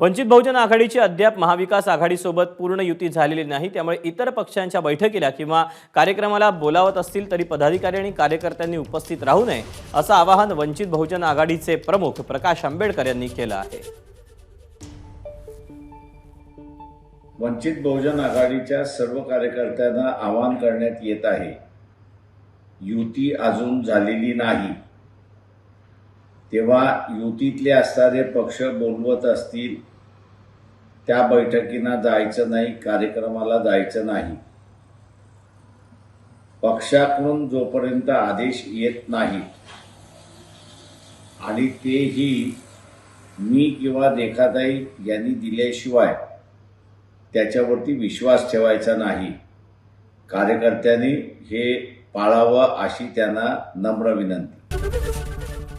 वंचित बहुजन आघाडीची अद्याप महाविकास आघाडीसोबत पूर्ण युती झालेली नाही त्यामुळे इतर पक्षांच्या बैठकीला किंवा कार्यक्रमाला बोलावत असतील तरी पदाधिकारी आणि कार्यकर्त्यांनी उपस्थित राहू नये असं आवाहन वंचित बहुजन आघाडीचे प्रमुख प्रकाश आंबेडकर यांनी केलं आहे. वंचित बहुजन आघाडीच्या सर्व कार्यकर्त्यांना आवाहन करण्यात येत आहे. युती अजून झालेली नाही. तेव्हा युतीतले असणारे पक्ष बोलवत असतील त्या बैठकींना जायचं नाही कार्यक्रमाला जायचं नाही. पक्षाकडून जोपर्यंत आदेश येत नाही आणि तेही मी किंवा रेखाताई यांनी दिल्याशिवाय त्याच्यावरती विश्वास ठेवायचा नाही. कार्यकर्त्यांनी हे पाळावं अशी त्यांना नम्र विनंती.